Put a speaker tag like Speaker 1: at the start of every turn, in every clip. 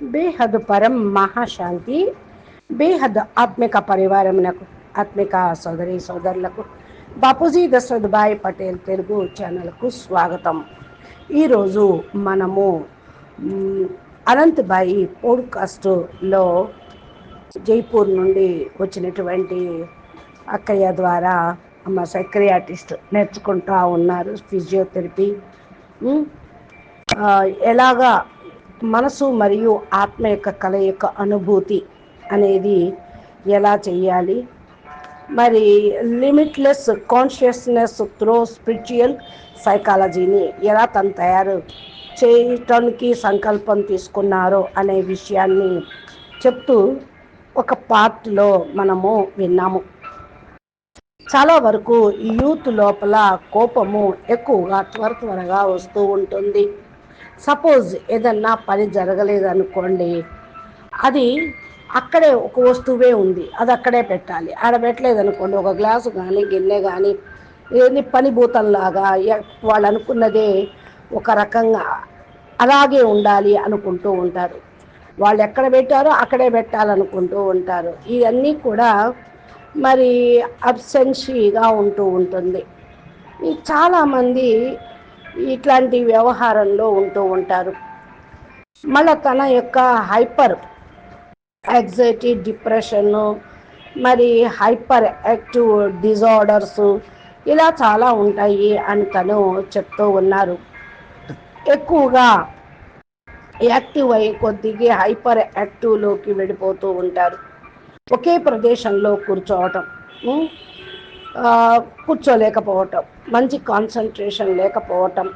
Speaker 1: బేహద్ పరం మహాశాంతి బేహద్ ఆత్మిక పరివారమునకు ఆత్మిక సోదరి సోదరులకు బాపూజీ దశరథ్భాయ్ పటేల్ తెలుగు ఛానల్కు స్వాగతం. ఈరోజు మనము అనంత్భాయి అనంత్ పోడ్కాస్ట్లో జైపూర్ నుండి వచ్చినటువంటి అక్కయ్య ద్వారా మా సైక్రియాటిస్ట్ నేర్చుకుంటూ ఉన్నారు ఫిజియోథెరపీ. ఎలాగా మనసు మరియు ఆత్మ యొక్క కల యొక్క అనుభూతి అనేది ఎలా చేయాలి మరి లిమిట్లెస్ కాన్షియస్నెస్ త్రో స్పిరిచువల్ సైకాలజీని ఎలా తను తయారు చేయటానికి సంకల్పం తీసుకున్నారో అనే విషయాన్ని చెప్తూ ఒక పార్ట్లో మనము విన్నాము. చాలా వరకు ఈ యూత్ లోపల కోపము ఎక్కువగా త్వర త్వరగా వస్తూ ఉంటుంది. సపోజ్ ఏదన్నా పని జరగలేదనుకోండి అది అక్కడే ఒక వస్తువే ఉంది అది అక్కడే పెట్టాలి. ఆడ పెట్టలేదనుకోండి ఒక గ్లాసు కానీ గిన్నె కానీ ఏది పని భూతంలాగా వాళ్ళు అనుకున్నదే ఒక రకంగా అలాగే ఉండాలి అనుకుంటూ ఉంటారు. వాళ్ళు ఎక్కడ పెట్టారో అక్కడే పెట్టాలనుకుంటూ ఉంటారు. ఇవన్నీ కూడా మరి అబ్సెన్షీగా ఉంటూ ఉంటుంది. ఈ చాలామంది ఇట్లాంటి వ్యవహారంలో ఉంటూ ఉంటారు. మళ్ళీ తన యొక్క హైపర్ యాంగ్జైటీ డిప్రెషన్ మరి హైపర్ యాక్టివ్ డిజార్డర్స్ ఇలా చాలా ఉంటాయి అని తను చెప్తూ ఉన్నారు. ఎక్కువగా యాక్టివ్ అయ్యి కొద్దిగా హైపర్ యాక్టివ్లోకి వెళ్ళిపోతూ ఉంటారు. ఒకే ప్రదేశంలో కూర్చోవటం కూర్చోలేకపోవటం మంచి కాన్సన్ట్రేషన్ లేకపోవటం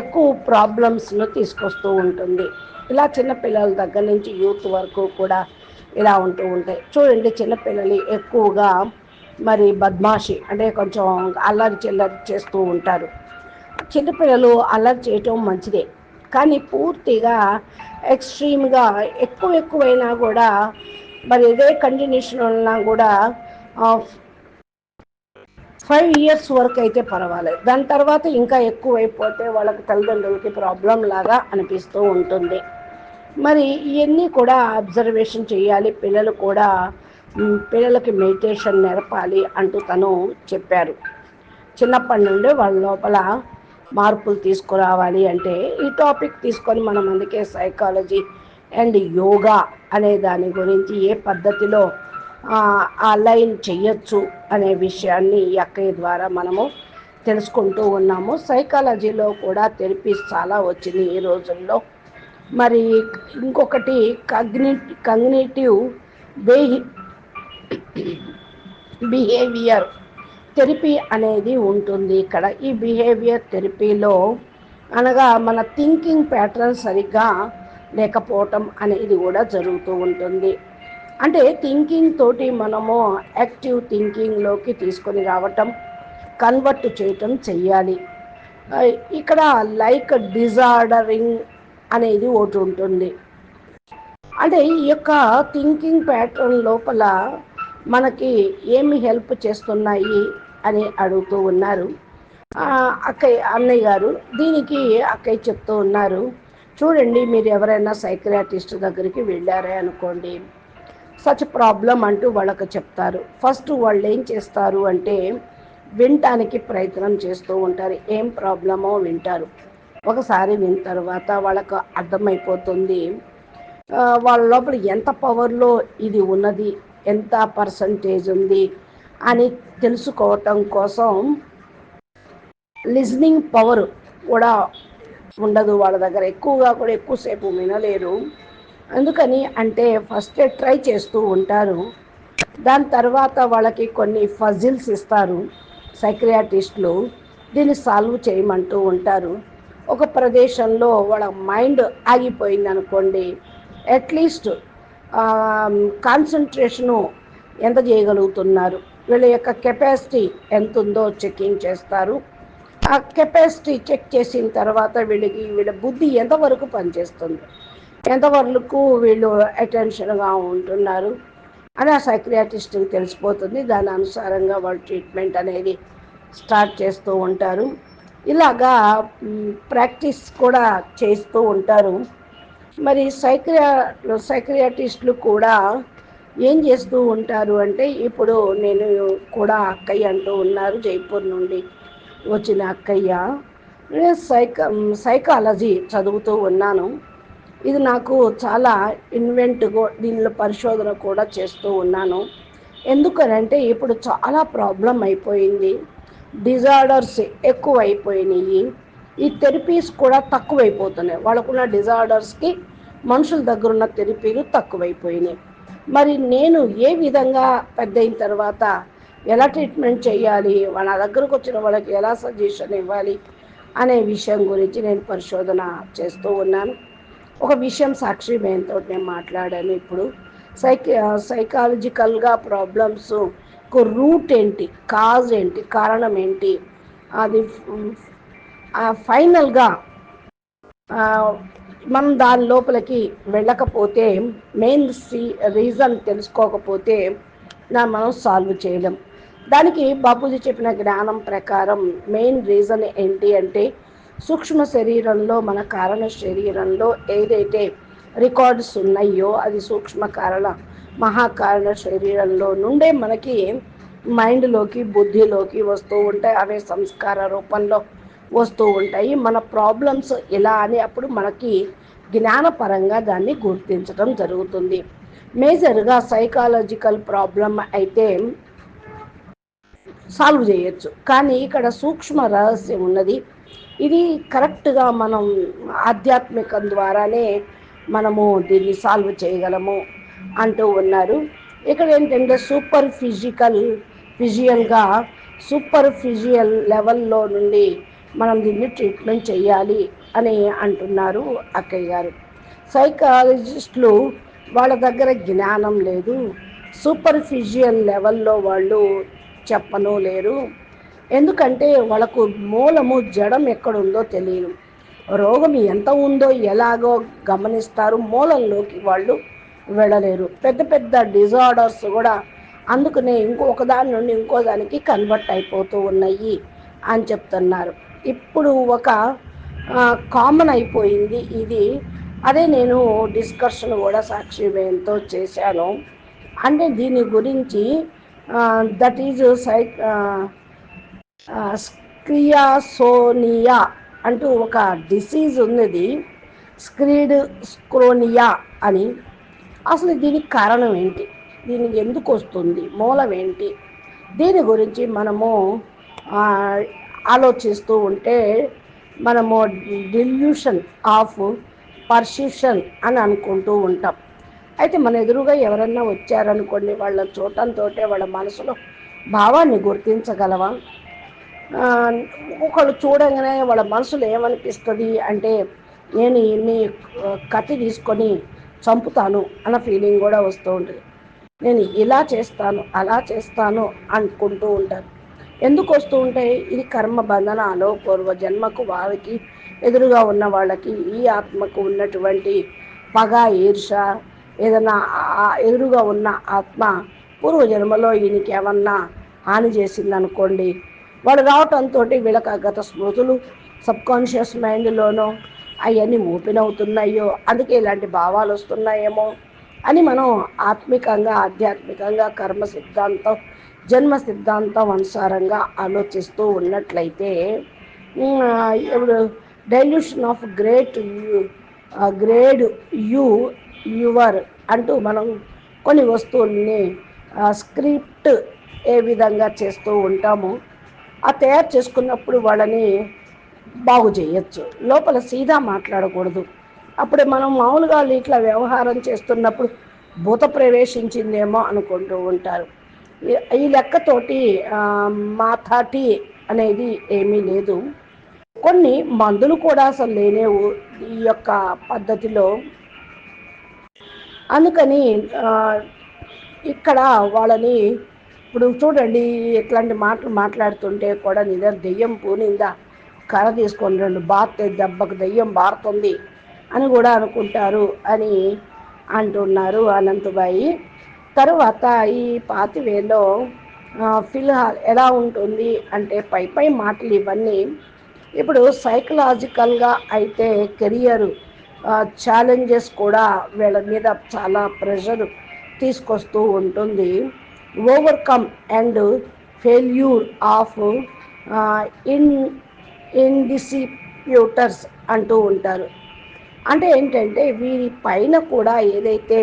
Speaker 1: ఎక్కువ ప్రాబ్లమ్స్ను తీసుకొస్తూ ఉంటుంది. ఇలా చిన్నపిల్లల దగ్గర నుంచి యూత్ వరకు కూడా ఇలా ఉంటూ ఉంటాయి. చూడండి చిన్నపిల్లలు ఎక్కువగా మరి బద్మాషి అంటే కొంచెం అల్లరి చిల్లరి చేస్తూ ఉంటారు. చిన్నపిల్లలు అల్లరి చేయటం మంచిదే. కానీ పూర్తిగా ఎక్స్ట్రీమ్గా ఎక్కువ ఎక్కువైనా కూడా మరి ఇదే కంటిన్యూషన్ ఉన్నా కూడా ఫైవ్ ఇయర్స్ వరకు అయితే పర్వాలేదు. దాని తర్వాత ఇంకా ఎక్కువైపోతే వాళ్ళకి తల్లిదండ్రులకి ప్రాబ్లం లాగా అనిపిస్తూ ఉంటుంది. మరి ఇవన్నీ కూడా అబ్జర్వేషన్ చేయాలి. పిల్లలు కూడా పిల్లలకి మెడిటేషన్ నేర్పాలి అంటూ తను చెప్పారు. చిన్నప్పటి నుండి వాళ్ళ లోపల మార్పులు తీసుకురావాలి అంటే ఈ టాపిక్ తీసుకొని మనం అందుకే సైకాలజీ అండ్ యోగా అనే దాని గురించి ఏ పద్ధతిలో అలైన్ చెయ్యొచ్చు అనే విషయాన్ని ఈ అక్కయ్య ద్వారా మనము తెలుసుకుంటూ ఉన్నాము. సైకాలజీలో కూడా థెరపీస్ చాలా వచ్చింది ఈ రోజుల్లో. మరి ఇంకొకటి కగ్ని కగ్నేటివ్ బేహి బిహేవియర్ థెరపీ అనేది ఉంటుంది ఇక్కడ. ఈ బిహేవియర్ థెరపీలో అనగా మన థింకింగ్ ప్యాటర్న్ సరిగ్గా లేకపోవటం అనేది కూడా జరుగుతూ ఉంటుంది. అంటే థింకింగ్ తోటి మనము యాక్టివ్ థింకింగ్లోకి తీసుకొని రావటం కన్వర్ట్ చేయటం చెయ్యాలి. ఇక్కడ లైక్ డిజార్డరింగ్ అనేది ఒకటి ఉంటుంది. అంటే ఈ యొక్క థింకింగ్ ప్యాటర్న్ లోపల మనకి ఏమి హెల్ప్ చేస్తున్నాయి అని అడుగుతూ ఉన్నారు. అక్కయ్య అన్నయ్య గారు దీనికి అక్కయ్య చెప్తూ ఉన్నారు. చూడండి మీరు ఎవరైనా సైక్రియాటిస్ట్ దగ్గరికి వెళ్ళారే అనుకోండి. సచ్ ప్రాబ్లం అంటూ వాళ్ళకు చెప్తారు. ఫస్ట్ వాళ్ళు ఏం చేస్తారు అంటే వినటానికి ప్రయత్నం చేస్తూ ఉంటారు. ఏం ప్రాబ్లమో వింటారు. ఒకసారి విన్న తర్వాత వాళ్ళకు అర్థమైపోతుంది. వాళ్ళ లోపల ఎంత పవర్లో ఇది ఉన్నది ఎంత పర్సంటేజ్ ఉంది అని తెలుసుకోవటం కోసం లిజనింగ్ పవర్ కూడా ఉండదు వాళ్ళ దగ్గర. ఎక్కువగా కూడా ఎక్కువసేపు వినలేరు. అందుకని అంటే ఫస్ట్ ట్రై చేస్తూ ఉంటారు. దాని తర్వాత వాళ్ళకి కొన్ని ఫజిల్స్ ఇస్తారు సైక్రియాటిస్టులు దీన్ని సాల్వ్ చేయమంటూ ఉంటారు. ఒక ప్రదేశంలో వాళ్ళ మైండ్ ఆగిపోయింది అనుకోండి అట్లీస్ట్ కాన్సన్ట్రేషను ఎంత చేయగలుగుతున్నారు? వీళ్ళ యొక్క కెపాసిటీ ఎంత ఉందో చెకింగ్ చేస్తారు. ఆ కెపాసిటీ చెక్ చేసిన తర్వాత వీళ్ళకి వీళ్ళ బుద్ధి ఎంతవరకు పనిచేస్తుంది? ఎంతవరకు వీళ్ళు అటెన్షన్గా ఉంటున్నారు అని ఆ సైక్రియాటిస్ట్కి తెలిసిపోతుంది. దాని అనుసారంగా వాళ్ళు ట్రీట్మెంట్ అనేది స్టార్ట్ చేస్తూ ఉంటారు. ఇలాగా ప్రాక్టీస్ కూడా చేస్తూ ఉంటారు. మరి సైక్రియా సైక్రియాటిస్టులు కూడా ఏం చేస్తూ ఉంటారు అంటే ఇప్పుడు నేను కూడా అక్కయ్య అంటూ ఉన్నారు జైపూర్ నుండి వచ్చిన అక్కయ్య. సైక సైకాలజీ చదువుతూ ఉన్నాను. ఇది నాకు చాలా ఇన్వెంట్గా దీనిలో పరిశోధన కూడా చేస్తూ ఉన్నాను. ఎందుకనంటే ఇప్పుడు చాలా ప్రాబ్లం అయిపోయింది. డిజార్డర్స్ ఎక్కువ అయిపోయినాయి ఈ థెరపీస్ కూడా తక్కువైపోతున్నాయి. వాళ్ళకున్న డిజార్డర్స్కి మనుషుల దగ్గర ఉన్న థెరపీలు తక్కువైపోయినాయి. మరి నేను ఏ విధంగా పెద్ద అయిన తర్వాత ఎలా ట్రీట్మెంట్ చేయాలి? వాళ్ళ దగ్గరకు వచ్చిన వాళ్ళకి ఎలా సజెషన్ ఇవ్వాలి? అనే విషయం గురించి నేను పరిశోధన చేస్తూ ఉన్నాను. ఒక విషయం సాక్షి బేన్తో నేను మాట్లాడాను ఇప్పుడు. సైక సైకాలజికల్గా ప్రాబ్లమ్స్ రూట్ ఏంటి కాజ్ ఏంటి కారణం ఏంటి అది ఫైనల్గా మనం దాని లోపలికి వెళ్ళకపోతే మెయిన్ సీ రీజన్ తెలుసుకోకపోతే నా మనం సాల్వ్ చేయడం దానికి బాపూజీ చెప్పిన జ్ఞానం ప్రకారం మెయిన్ రీజన్ ఏంటి అంటే సూక్ష్మ శరీరంలో మన కారణ శరీరంలో ఏదైతే రికార్డ్స్ ఉన్నాయో అది సూక్ష్మ కారణ మహాకారణ శరీరంలో నుండే మనకి మైండ్లోకి బుద్ధిలోకి వస్తూ ఉంటాయి. అవే సంస్కార రూపంలో వస్తూ ఉంటాయి. మన ప్రాబ్లమ్స్ ఎలా అని అప్పుడు మనకి జ్ఞానపరంగా దాన్ని గుర్తించడం జరుగుతుంది. మేజర్గా సైకాలజికల్ ప్రాబ్లం అయితే సాల్వ్ చేయొచ్చు. కానీ ఇక్కడ సూక్ష్మ రహస్యం ఉన్నది. ఇది కరెక్ట్గా మనం ఆధ్యాత్మికం ద్వారానే మనము దీన్ని సాల్వ్ చేయగలము అంటూ ఉన్నారు. ఇక్కడ ఏంటంటే సూపర్ ఫిజికల్ ఫిజియల్గా సూపర్ ఫిజియల్ లెవెల్లో నుండి మనం దీన్ని ట్రీట్మెంట్ చేయాలి అని అంటున్నారు అక్కయ్య గారు. సైకాలజిస్టులు వాళ్ళ దగ్గర జ్ఞానం లేదు. సూపర్ ఫిజియల్ లెవెల్లో వాళ్ళు చెప్పను లేరు. ఎందుకంటే వాళ్ళకు మూలము జడం ఎక్కడుందో తెలియదు. రోగం ఎంత ఉందో ఎలాగో గమనిస్తారు. మూలంలోకి వాళ్ళు వెళ్ళలేరు. పెద్ద పెద్ద డిజార్డర్స్ కూడా అందుకనే ఇంకొక దాని నుండి ఇంకో దానికి కన్వర్ట్ అయిపోతూ ఉన్నాయి అని చెప్తున్నారు. ఇప్పుడు ఒక కామన్ అయిపోయింది ఇది. అదే నేను డిస్కషన్ కూడా సాక్షివేయంతో చేశాను. అంటే దీని గురించి దట్ ఈజ్ సై స్క్రియాసోనియా అంటూ ఒక డిసీజ్ ఉన్నది. స్క్రీడ్ స్క్రోనియా అని. అసలు దీనికి కారణం ఏంటి? దీనికి ఎందుకు వస్తుంది? మూలం ఏంటి? దీని గురించి మనము ఆలోచిస్తూ ఉంటే మనము డిల్యూషన్ ఆఫ్ పర్సిషన్ అని అనుకుంటూ ఉంటాం. అయితే మన ఎదురుగా ఎవరన్నా వచ్చారనుకోండి వాళ్ళ చూడటంతో వాళ్ళ మనసులో భావాన్ని గుర్తించగలవా? ఒకళ్ళు చూడగానే వాళ్ళ మనసులో ఏమనిపిస్తుంది అంటే నేను ఇన్ని కత్తి తీసుకొని చంపుతాను అన్న ఫీలింగ్ కూడా వస్తూ ఉంటుంది. నేను ఇలా చేస్తాను అలా చేస్తాను అనుకుంటూ ఉంటాను ఎందుకు వస్తూ ఉంటాయి? ఇది కర్మ బంధనాలు పూర్వ జన్మకు వారికి ఎదురుగా ఉన్న వాళ్ళకి ఈ ఆత్మకు ఉన్నటువంటి పగ ఈర్ష ఏదైనా ఎదురుగా ఉన్న ఆత్మ పూర్వజన్మలో ఈయనకి ఏమన్నా హాని చేసింది అనుకోండి వాడు రావటంతో వీళ్ళకి గత స్మృతులు సబ్కాన్షియస్ మైండ్లోనో అవన్నీ ఓపెన్ అవుతున్నాయో అందుకే ఇలాంటి భావాలు వస్తున్నాయేమో అని మనం ఆత్మికంగా ఆధ్యాత్మికంగా కర్మ సిద్ధాంతం జన్మ సిద్ధాంతం అనుసారంగా ఆలోచిస్తూ ఉన్నట్లయితే ఇప్పుడు delusion of great grade you your అంటూ మనం కొన్ని వస్తువుల్ని స్క్రిప్ట్ ఏ విధంగా చేస్తూ ఉంటామో ఆ తయారు చేసుకున్నప్పుడు వాళ్ళని బాగు చేయొచ్చు. లోపల సీదా మాట్లాడకూడదు. అప్పుడు మనం మామూలుగా ఇట్లా వ్యవహారం చేస్తున్నప్పుడు భూత ప్రవేశించిందేమో అనుకుంటూ ఉంటారు. ఈ లెక్కతోటి మాథాటి అనేది ఏమీ లేదు. కొన్ని మందులు కూడా అసలు లేనేవు ఈ యొక్క పద్ధతిలో. అందుకని ఇక్కడ వాళ్ళని ఇప్పుడు చూడండి ఇట్లాంటి మాటలు మాట్లాడుతుంటే కూడా నిజం దెయ్యం పూనిందా? కర్ర తీసుకొని రెండు బాత్ దెబ్బకు దెయ్యం బారుతుంది అని కూడా అనుకుంటారు అని అంటున్నారు అనంతబాయి. తరువాత ఈ పాతివేలో ఫిల్హాల్ ఎలా ఉంటుంది అంటే పై పై మాటలు ఇవన్నీ. ఇప్పుడు సైకలాజికల్గా అయితే కెరియర్ ఛాలెంజెస్ కూడా వీళ్ళ మీద చాలా ప్రెషర్ తీసుకొస్తూ ఉంటుంది. Overcome and failure of in ఇన్డిసిప్యూటర్స్ అంటూ ఉంటారు. అంటే ఏంటంటే వీరి పైన కూడా ఏదైతే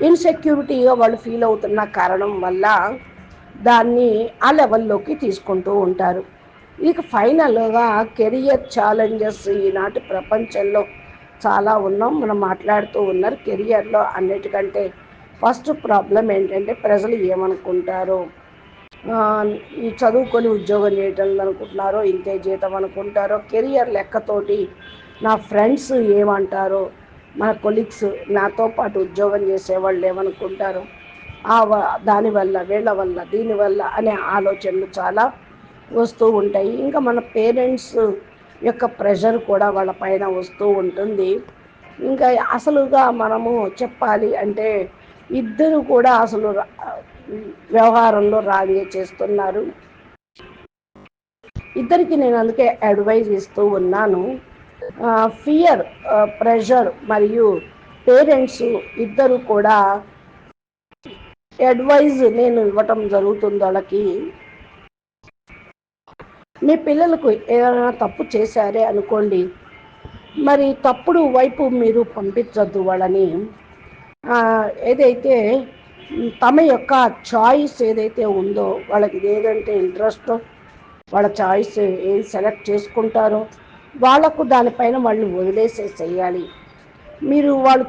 Speaker 1: ఇన్సెక్యూరిటీగా వాళ్ళు ఫీల్ అవుతున్న కారణం వల్ల దాన్ని ఆ లెవెల్లోకి తీసుకుంటూ ఉంటారు. ఇక ఫైనల్గా కెరియర్ ఛాలెంజెస్ ఈనాటి ప్రపంచంలో చాలా ఉన్నాం. మనం మాట్లాడుతూ ఉన్నారు. కెరియర్లో అన్నిటికంటే ఫస్ట్ ప్రాబ్లం ఏంటంటే ప్రజలు ఏమనుకుంటారు? ఈ చదువుకొని ఉద్యోగం చేయటం అనుకుంటున్నారో ఇంతే జీతం అనుకుంటారో కెరియర్ లెక్కతోటి నా ఫ్రెండ్స్ ఏమంటారో? మన కొలీగ్స్ నాతో పాటు ఉద్యోగం చేసేవాళ్ళు ఏమనుకుంటారు? ఆ దానివల్ల వీళ్ళ వల్ల దీనివల్ల అనే ఆలోచనలు చాలా వస్తూ ఉంటాయి. ఇంకా మన పేరెంట్స్ యొక్క ప్రెషర్ కూడా వాళ్ళ పైన వస్తూ ఉంటుంది. ఇంకా అసలుగా మనము చెప్పాలి అంటే ఇద్దరు కూడా అసలు వ్యవహారంలో రాలి చేస్తున్నారు. ఇద్దరికి నేను అందుకే అడ్వైజ్ ఇస్తూ ఉన్నాను. ఫియర్ ప్రెషర్ మరియు పేరెంట్స్ ఇద్దరు కూడా అడ్వైజ్ నేను ఇవ్వటం జరుగుతుంది వాళ్ళకి. మీ పిల్లలకు ఏదైనా తప్పు చేశారే అనుకోండి మరి తప్పుడు వైపు మీరు పంపించద్దు వాళ్ళని. ఏదైతే తమ యొక్క చాయిస్ ఏదైతే ఉందో వాళ్ళకి ఏదంటే ఇంట్రెస్ట్ వాళ్ళ చాయిస్ ఏం సెలెక్ట్ చేసుకుంటారో వాళ్ళకు దానిపైన వాళ్ళు వదిలేసే చేయాలి. మీరు వాళ్ళు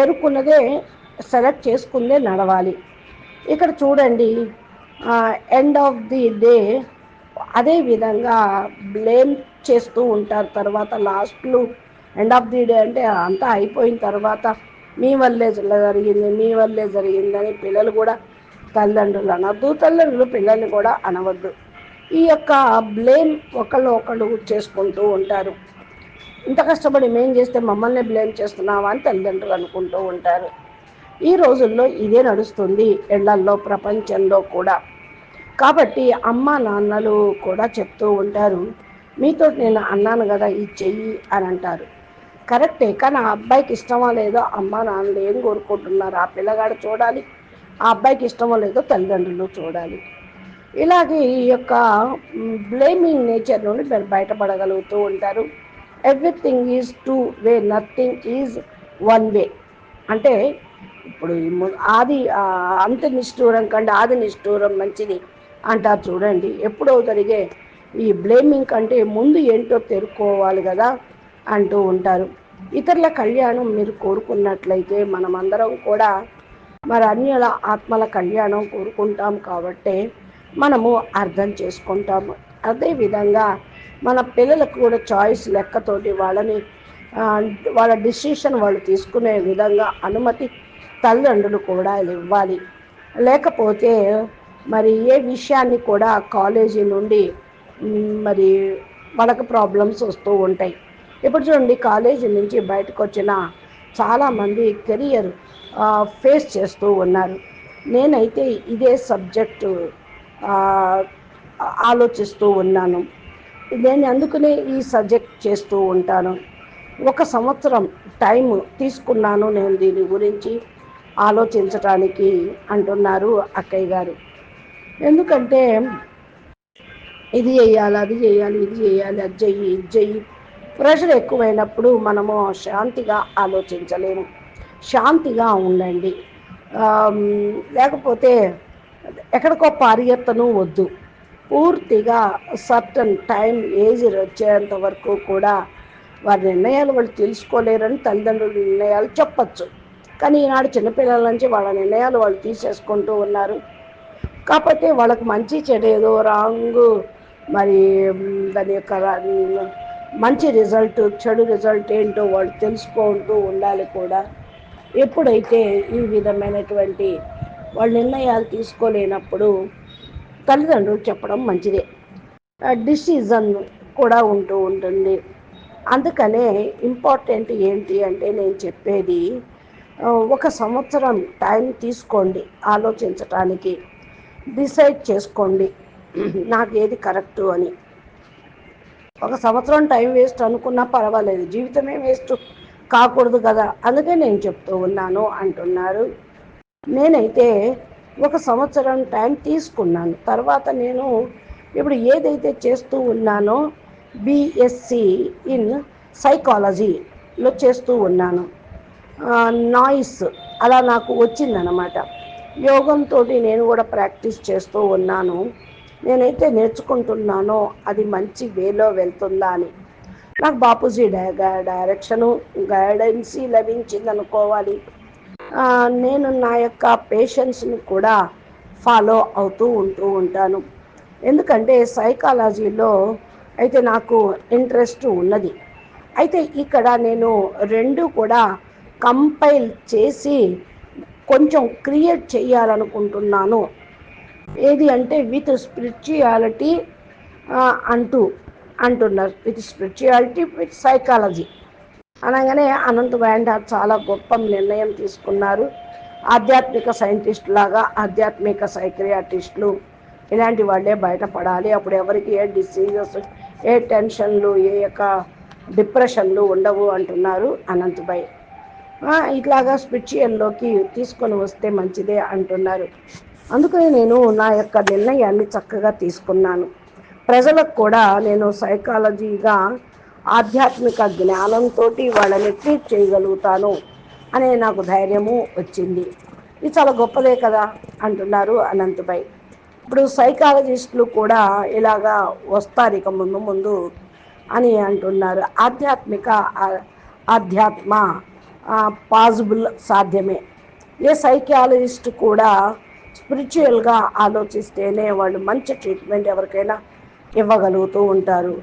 Speaker 1: ఏరుకున్నదే సెలెక్ట్ చేసుకుందే నడవాలి. ఇక్కడ చూడండి ఎండ్ ఆఫ్ ది డే అదే విధంగా బ్లేమ్ చేస్తూ ఉంటారు తర్వాత లాస్ట్లో ఎండ్ ఆఫ్ ది డే అంటే అంతా అయిపోయిన తర్వాత మీ వల్లే జరిగింది మీ వల్లే జరిగిందని పిల్లలు కూడా తల్లిదండ్రులు అనవద్దు తల్లిదండ్రులు పిల్లల్ని కూడా అనవద్దు. ఈ యొక్క బ్లేమ్ ఒకళ్ళు ఒకళ్ళు చేసుకుంటూ ఉంటారు. ఇంత కష్టపడి మేం చేస్తే మమ్మల్ని బ్లేమ్ చేస్తున్నావా అని తల్లిదండ్రులు అనుకుంటూ ఉంటారు. ఈ రోజుల్లో ఇదే నడుస్తుంది ఎండల్లో ప్రపంచంలో కూడా. కాబట్టి అమ్మ నాన్నలు కూడా చెప్తూ ఉంటారు మీతో నేను అన్నాను కదా ఈ చెయ్యి అని అంటారు. కరెక్టే కానీ ఆ అబ్బాయికి ఇష్టమో లేదో అమ్మ నాన్నలు ఏం కోరుకుంటున్నారు? ఆ పిల్లగాడు చూడాలి ఆ అబ్బాయికి ఇష్టమో లేదో తల్లిదండ్రులు చూడాలి. ఇలాగే ఈ యొక్క బ్లేమింగ్ నేచర్ నుండి మీరు బయటపడగలుగుతూ ఉంటారు. Everything is two way nothing is one way అంటే ఇప్పుడు ఆది అంత నిష్ఠూరం కంటే ఆది నిష్ఠూరం మంచిది. అంటారు చూడండి. ఎప్పుడో జరిగే ఈ బ్లేమింగ్ కంటే ముందు ఏంటో తెలుసుకోవాలి కదా అంటూ ఉంటారు. ఇతరుల కళ్యాణం మీరు కోరుకున్నట్లయితే మనమందరం కూడా మరి అన్యుల ఆత్మల కళ్యాణం కోరుకుంటాం కాబట్టి మనము అర్థం చేసుకుంటాము అదేవిధంగా మన పిల్లలకు కూడా చాయిస్ లెక్కతోటి వాళ్ళని వాళ్ళ డిసిషన్ వాళ్ళు తీసుకునే విధంగా అనుమతి తల్లిదండ్రులు కూడా ఇవ్వాలి. లేకపోతే మరి ఏ విషయాన్ని కూడా కాలేజీ నుండి మరి వాళ్ళకి ప్రాబ్లమ్స్ వస్తూ ఉంటాయి. ఇప్పుడు చూడండి కాలేజీ నుంచి బయటకు వచ్చిన చాలామంది కెరియర్ ఫేస్ చేస్తూ ఉన్నారు. నేనైతే ఇదే సబ్జెక్టు ఆలోచిస్తూ ఉన్నాను. నేను అందుకనే ఈ సబ్జెక్ట్ చేస్తూ ఉంటాను. ఒక సంవత్సరం టైం తీసుకున్నాను నేను దీని గురించి ఆలోచించటానికి అంటున్నారు అక్కయ్య గారు. ఎందుకంటే ఇది చేయాలి అది చేయాలి ఇది చేయాలి అది చెయ్యి ఇది చెయ్యి. ప్రెషర్ ఎక్కువైనప్పుడు మనము శాంతిగా ఆలోచించలేము. శాంతిగా ఉండండి. లేకపోతే ఎక్కడికో పరిగెత్తను వద్దు. పూర్తిగా సర్టన్ టైం ఏజ్ వచ్చేంత వరకు కూడా వారి నిర్ణయాలు వాళ్ళు తెలుసుకోలేరని తల్లిదండ్రుల నిర్ణయాలు చెప్పచ్చు. కానీ ఈనాడు చిన్నపిల్లల నుంచి వాళ్ళ నిర్ణయాలు వాళ్ళు తీసేసుకుంటూ ఉన్నారు. కాకపోతే వాళ్ళకి మంచి చెడు ఏదో రాంగ్ మరి దాని యొక్క మంచి రిజల్ట్ చెడు రిజల్ట్ ఏంటో వాళ్ళు తెలుసుకుంటూ ఉండాలి కూడా. ఎప్పుడైతే ఈ విధమైనటువంటి వాళ్ళు నిర్ణయాలు తీసుకోలేనప్పుడు తల్లిదండ్రులు చెప్పడం మంచిదే. డిసిజన్ కూడా ఉంటూ ఉంటుంది. అందుకనే ఇంపార్టెంట్ ఏంటి అంటే నేను చెప్పేది ఒక సంవత్సరం టైం తీసుకోండి ఆలోచించటానికి. డిసైడ్ చేసుకోండి. నాకు ఏది కరెక్టు అని. ఒక సంవత్సరం టైం వేస్ట్ అనుకున్నా పర్వాలేదు. జీవితమే వేస్ట్ కాకూడదు కదా. అందుకే నేను చెప్తూ ఉన్నాను అంటున్నారు. నేనైతే ఒక సంవత్సరం టైం తీసుకున్నాను. తర్వాత నేను ఇప్పుడు ఏదైతే చేస్తూ ఉన్నానో బిఎస్సి ఇన్ సైకాలజీలో చేస్తూ ఉన్నాను. నాయిస్ అలా నాకు వచ్చిందనమాట యోగంతో నేను కూడా ప్రాక్టీస్ చేస్తూ ఉన్నాను. నేనైతే నేర్చుకుంటున్నానో అది మంచి వేలో వెళ్తుందా అని. నాకు బాపూజీ డైరెక్షను గైడెన్సీ లభించింది అనుకోవాలి నేను నా యొక్క పేషెన్స్ని కూడా ఫాలో అవుతూ ఉంటూ ఉంటాను. ఎందుకంటే సైకాలజీలో అయితే నాకు ఇంట్రెస్ట్ ఉన్నది. అయితే ఇక్కడ నేను రెండు కూడా కంపైల్ చేసి కొంచెం క్రియేట్ చేయాలనుకుంటున్నాను. ఏది అంటే విత్ స్పిరిచువాలిటీ అంటూ అంటున్నారు. With spirituality with psychology. అనగానే అనంత వ్యాండా చాలా గొప్ప నిర్ణయం తీసుకున్నారు. ఆధ్యాత్మిక సైంటిస్ట్ లాగా ఆధ్యాత్మిక సైక్రియాటిస్టులు ఇలాంటి వాళ్ళే బయటపడాలి. అప్పుడు ఎవరికి ఏ డిసీజెస్ ఏ టెన్షన్లు ఏ యొక్క డిప్రెషన్లు ఉండవు అంటున్నారు అనంతభాయ్ ఇట్లాగా స్పిరిచువల్లోకి తీసుకొని వస్తే మంచిదే అంటున్నారు. అందుకని నేను నా యొక్క నిర్ణయాన్ని చక్కగా తీసుకున్నాను. ప్రజలకు కూడా నేను సైకాలజీగా ఆధ్యాత్మిక జ్ఞానంతో వాళ్ళని ట్రీట్ చేయగలుగుతాను అనే నాకు ధైర్యము వచ్చింది. ఇది చాలా గొప్పదే కదా అంటున్నారు అనంతపై ఇప్పుడు సైకాలజిస్టులు కూడా ఇలాగా వస్తారు ఇక ముందు ముందు అని అంటున్నారు. ఆధ్యాత్మిక ఆధ్యాత్మ పాజిబుల్ సాధ్యమే. ఏ సైకాలజిస్ట్ కూడా స్పిరిచువల్గా ఆలోచిస్తేనే వాళ్ళు మంచి ట్రీట్మెంట్ ఎవరికైనా ఇవ్వగలుగుతూ ఉంటారు.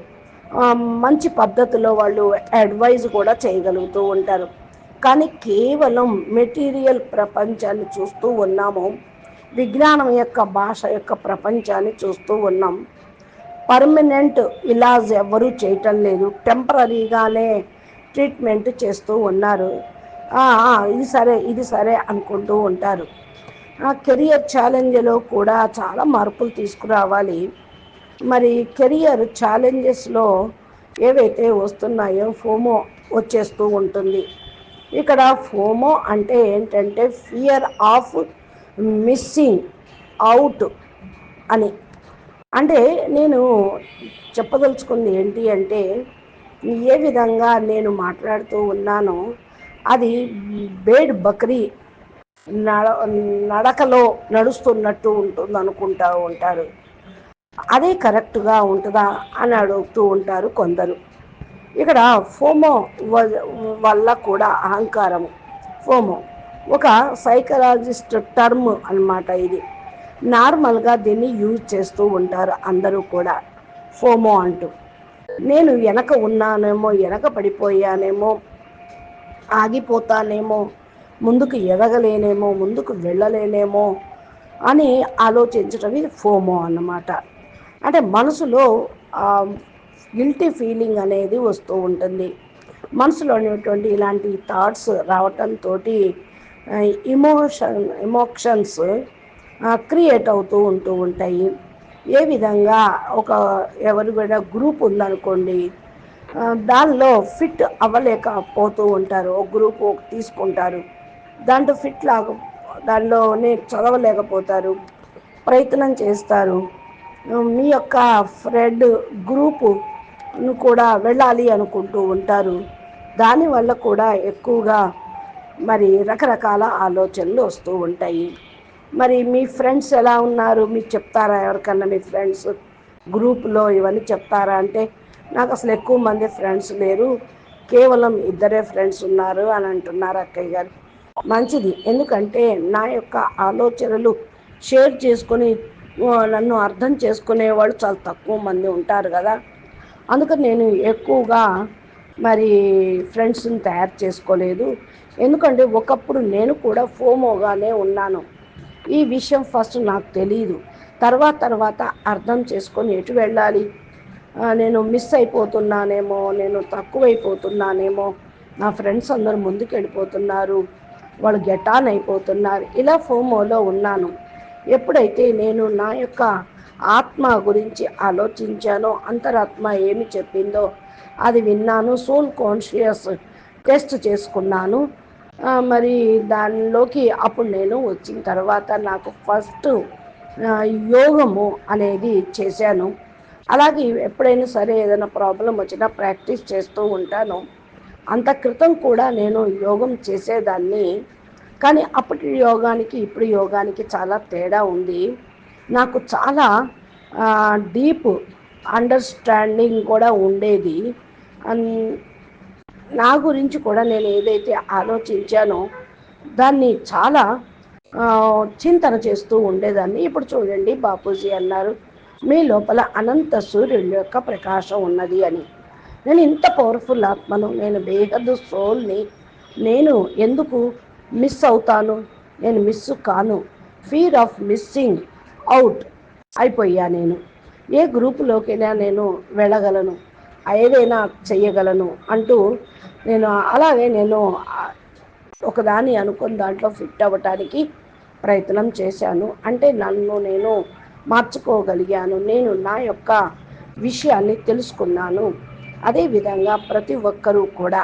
Speaker 1: మంచి పద్ధతిలో వాళ్ళు అడ్వైజ్ కూడా చేయగలుగుతూ ఉంటారు. కానీ కేవలం మెటీరియల్ ప్రపంచాన్ని చూస్తూ ఉన్నాము విజ్ఞానం యొక్క భాష యొక్క ప్రపంచాన్ని చూస్తూ ఉన్నాం. పర్మనెంట్ ఇలాజ్ ఎవ్వరూ చేయటం లేదు. టెంపరీగానే ట్రీట్మెంట్ చేస్తూ ఉన్నారు. ఇది సరే ఇది సరే అనుకుంటూ ఉంటారు. కెరియర్ ఛాలెంజ్లో కూడా చాలా మార్పులు తీసుకురావాలి. మరి కెరియర్ ఛాలెంజెస్లో ఏవైతే వస్తున్నాయో ఫోమో వచ్చేస్తూ ఉంటుంది. ఇక్కడ ఫోమో అంటే ఏంటంటే ఫియర్ ఆఫ్ మిస్సింగ్ అవుట్ అని. అంటే నేను చెప్పదలుచుకుంది ఏంటి అంటే ఏ విధంగా నేను మాట్లాడుతూ ఉన్నానో అది బేడ్ బక్రీ నడ నడకలో నడుస్తున్నట్టు ఉంటుంది అనుకుంటూ ఉంటారు. అదే కరెక్ట్గా ఉంటుందా అని అడుగుతూ ఉంటారు కొందరు. ఇక్కడ ఫోమో వల్ల కూడా అహంకారం. ఫోమో ఒక సైకలాజిస్ట్ టర్మ్ అనమాట ఇది. నార్మల్గా దీన్ని యూజ్ చేస్తూ ఉంటారు అందరూ కూడా. ఫోమో అంటూ. నేను వెనక ఉన్నానేమో వెనక పడిపోయానేమో ఆగిపోతానేమో ముందుకు ఎదగలేనేమో ముందుకు వెళ్ళలేనేమో అని ఆలోచించడం ఇది ఫోమో అన్నమాట. అంటే మనసులో గిల్టీ ఫీలింగ్ అనేది వస్తూ ఉంటుంది. మనసులో ఉన్నటువంటి ఇలాంటి థాట్స్ రావటంతో ఇమోషన్ ఎమోషన్స్ క్రియేట్ అవుతూ ఉంటూ ఉంటాయి. ఏ విధంగా ఒక ఎవరు కూడా గ్రూప్ ఉందనుకోండి దానిలో ఫిట్ అవ్వలేకపోతూ ఉంటారు. ఒక గ్రూప్ తీసుకుంటారు. దాంట్లో ఫిట్ లాగా దానిలోనే చదవలేకపోతారు. ప్రయత్నం చేస్తారు. మీ యొక్క ఫ్రెండ్ గ్రూపును కూడా వెళ్ళాలి అనుకుంటూ ఉంటారు. దానివల్ల కూడా ఎక్కువగా మరి రకరకాల ఆలోచనలు వస్తూ ఉంటాయి. మరి మీ ఫ్రెండ్స్ ఎలా ఉన్నారు? మీరు చెప్తారా ఎవరికన్నా మీ ఫ్రెండ్స్? గ్రూప్లో ఇవన్నీ చెప్తారా? అంటే నాకు అసలు ఎక్కువ మంది ఫ్రెండ్స్ లేరు. కేవలం ఇద్దరే ఫ్రెండ్స్ ఉన్నారు అని అంటున్నారు అక్కయ్య గారు. మంచిది. ఎందుకంటే నా యొక్క ఆలోచనలు షేర్ చేసుకొని నన్ను అర్థం చేసుకునేవాళ్ళు చాలా తక్కువ మంది ఉంటారు కదా. అందుకని నేను ఎక్కువగా మరి ఫ్రెండ్స్ని తయారు చేసుకోలేదు. ఎందుకంటే ఒకప్పుడు నేను కూడా ఫోమోగానే ఉన్నాను. ఈ విషయం ఫస్ట్ నాకు తెలియదు తర్వాత తర్వాత అర్థం చేసుకొని ఎటు వెళ్ళాలి? నేను మిస్ అయిపోతున్నానేమో నేను తక్కువైపోతున్నానేమో నా ఫ్రెండ్స్ అందరూ ముందుకు వెళ్ళిపోతున్నారు వాళ్ళు గెటాన్ అయిపోతున్నారు ఇలా ఫోమోలో ఉన్నాను. ఎప్పుడైతే నేను నా యొక్క ఆత్మ గురించి ఆలోచించానో అంతరాత్మ ఏమి చెప్పిందో అది విన్నాను సోల్ కాన్షియస్ టెస్ట్ చేసుకున్నాను. మరి దానిలోకి అప్పుడు నేను వచ్చిన తర్వాత నాకు ఫస్ట్ యోగము అనేది చేశాను. అలాగే ఎప్పుడైనా సరే ఏదైనా ప్రాబ్లం వచ్చినా ప్రాక్టీస్ చేస్తూ ఉంటాను. అంత క్రితం కూడా నేను యోగం చేసేదాన్ని. కానీ అప్పటి యోగానికి ఇప్పుడు యోగానికి చాలా తేడా ఉంది. నాకు చాలా డీప్ అండర్స్టాండింగ్ కూడా ఉండేది. నా గురించి కూడా నేను ఏదైతే ఆలోచించానో దాన్ని చాలా చింతన చేస్తూ ఉండేదాన్ని. ఇప్పుడు చూడండి బాపూజీ అన్నారు మీ లోపల అనంత సూర్యుడి యొక్క ప్రకాశం ఉన్నది అని. నేను ఇంత పవర్ఫుల్ ఆత్మను నేను బేహద్దు సోల్ని నేను ఎందుకు మిస్ అవుతాను? నేను మిస్ కాను. ఫీర్ ఆఫ్ మిస్సింగ్ అవుట్ అయిపోయా నేను. ఏ గ్రూపులోకైనా నేను వెళ్ళగలను. ఏదైనా చెయ్యగలను అంటూ నేను అలాగే నేను ఒకదాన్ని అనుకున్న దాంట్లో ఫిట్ అవ్వటానికి ప్రయత్నం చేశాను. అంటే నన్ను నేను మార్చుకోగలిగాను. నేను నా యొక్క విషయాన్ని తెలుసుకున్నాను. అదేవిధంగా ప్రతి ఒక్కరూ కూడా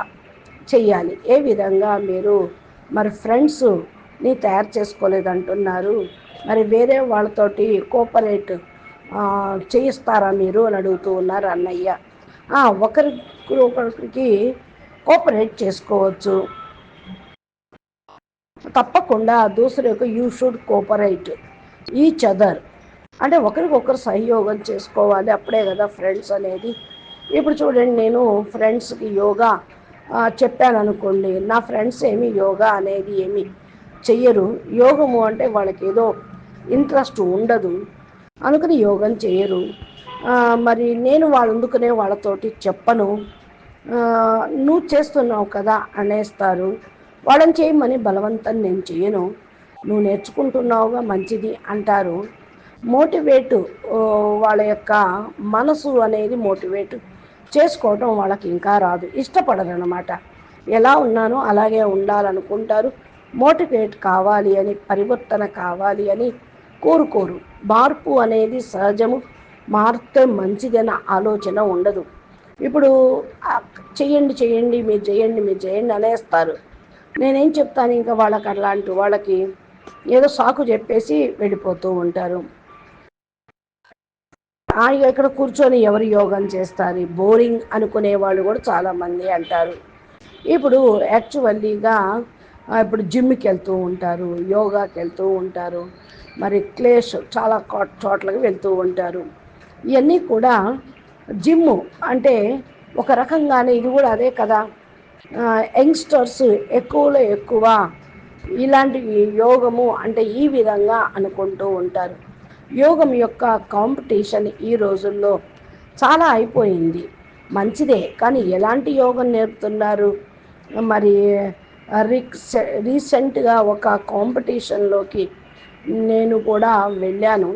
Speaker 1: చెయ్యాలి. ఏ విధంగా మీరు మరి ఫ్రెండ్స్ని తయారు చేసుకోలేదంటున్నారు? మరి వేరే వాళ్ళతోటి కోఆపరేట్ చేయిస్తారా మీరు అని అడుగుతూ ఉన్నారు అన్నయ్య. ఒకరికి ఒకరికి కోఆపరేట్ చేసుకోవచ్చు. తప్పకుండా దూసరికి you should cooperate each other అంటే ఒకరికొకరు సహయోగం చేసుకోవాలి. అప్పుడే కదా ఫ్రెండ్స్ అనేది. ఇప్పుడు చూడండి నేను ఫ్రెండ్స్కి యోగా చెప్పాను అనుకోండి నా ఫ్రెండ్స్ ఏమి? యోగా అనేది ఏమి? చెయ్యరు. యోగము అంటే వాళ్ళకి ఏదో ఇంట్రెస్ట్ ఉండదు. అనుకుని యోగం చేయరు మరి నేను వాళ్ళందుకునే వాళ్ళతోటి చెప్పను. నువ్వు చేస్తున్నావు కదా అనేస్తారు. వాళ్ళని చేయమని బలవంతం నేను చేయను నువ్వు నేర్చుకుంటున్నావుగా మంచిది అంటారు. మోటివేట్ వాళ్ళ యొక్క మనసు అనేది మోటివేట్ చేసుకోవటం వాళ్ళకి ఇంకా రాదు. ఇష్టపడరు అనమాట ఎలా ఉన్నానో అలాగే ఉండాలనుకుంటారు. మోటివేట్ కావాలి అని పరివర్తన కావాలి అని కోరుకోరు. మార్పు అనేది సహజము. మారితే మంచిదన్న ఆలోచన ఉండదు. ఇప్పుడు చేయండి చేయండి మీరు చేయండి మీరు చేయండి అనేస్తారు. నేనేం చెప్తాను ఇంకా వాళ్ళకి అట్లాంటి వాళ్ళకి ఏదో సాకు చెప్పేసి వెళ్ళిపోతూ ఉంటారు. ఇక్కడ కూర్చొని ఎవరు యోగం చేస్తారు? బోరింగ్ అనుకునే వాళ్ళు కూడా చాలామంది అంటారు. ఇప్పుడు యాక్చువల్లీగా ఇప్పుడు జిమ్కి వెళ్తూ ఉంటారు యోగాకి వెళ్తూ ఉంటారు. మరి క్లేష్ చాలా చోట్లకి వెళ్తూ ఉంటారు. ఇవన్నీ కూడా జిమ్ అంటే ఒక రకంగానే ఇది కూడా అదే కదా. యంగ్స్టర్స్ ఎక్కువలో ఎక్కువ ఇలాంటి యోగము అంటే ఈ విధంగా అనుకుంటూ ఉంటారు. యోగం యొక్క కాంపిటీషన్ ఈ రోజుల్లో చాలా అయిపోయింది. మంచిదే కానీ ఎలాంటి యోగం నేర్పుతున్నారు? మరి రీసెంట్గా ఒక కాంపిటీషన్లోకి నేను కూడా వెళ్ళాను.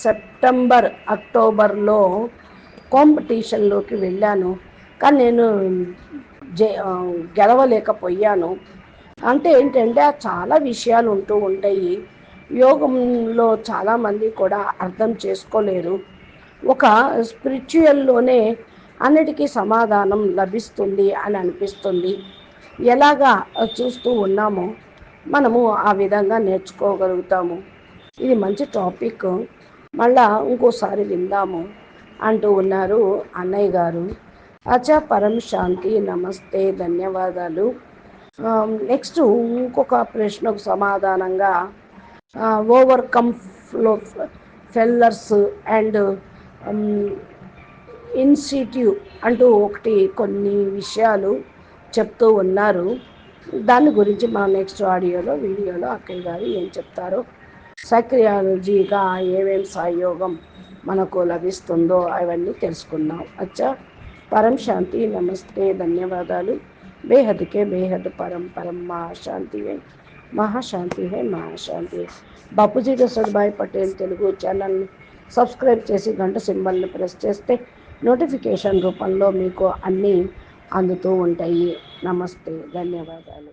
Speaker 1: సెప్టెంబర్ అక్టోబర్లో కాంపిటీషన్లోకి వెళ్ళాను. కానీ నేను గెలవలేకపోయాను. అంటే ఏంటంటే చాలా విషయాలు ఉంటూ ఉంటాయి. యోగంలో చాలామంది కూడా అర్థం చేసుకోలేరు. ఒక స్పిరిచువల్లోనే అన్నిటికీ సమాధానం లభిస్తుంది అని అనిపిస్తుంది. ఎలాగా చూస్తూ ఉన్నామో మనము ఆ విధంగా నేర్చుకోగలుగుతాము. ఇది మంచి టాపిక్. మళ్ళా ఇంకోసారి విందాము అంటూ ఉన్నారు అన్నయ్య గారు. అచా పరం శాంతి నమస్తే ధన్యవాదాలు. నెక్స్ట్ ఇంకొక ప్రశ్నకు సమాధానంగా overcome flow failures and institute అంటూ ఒకటి కొన్ని విషయాలు చెప్తూ ఉన్నారు. దాని గురించి మనం నెక్స్ట్ ఆడియోలో వీడియోలో అక్కయ్య గారు ఏం చెప్తారో సైక్రియాలజీగా ఏమేమి సహయోగం మనకు లభిస్తుందో అవన్నీ తెలుసుకుందాం. అచ్చా. పరం శాంతి నమస్తే ధన్యవాదాలు. బేహద్కే బేహద్ పరం పరం మహాశాంతి మహాశాంతి హే మహాశాంతి బాపూజీ దశరథభాయ్ పటేల్ తెలుగు ఛానల్ని సబ్స్క్రైబ్ చేసి గంట సింబల్ని ప్రెస్ చేస్తే నోటిఫికేషన్ రూపంలో మీకు అన్నీ అందుతూ ఉంటాయి. నమస్తే ధన్యవాదాలు.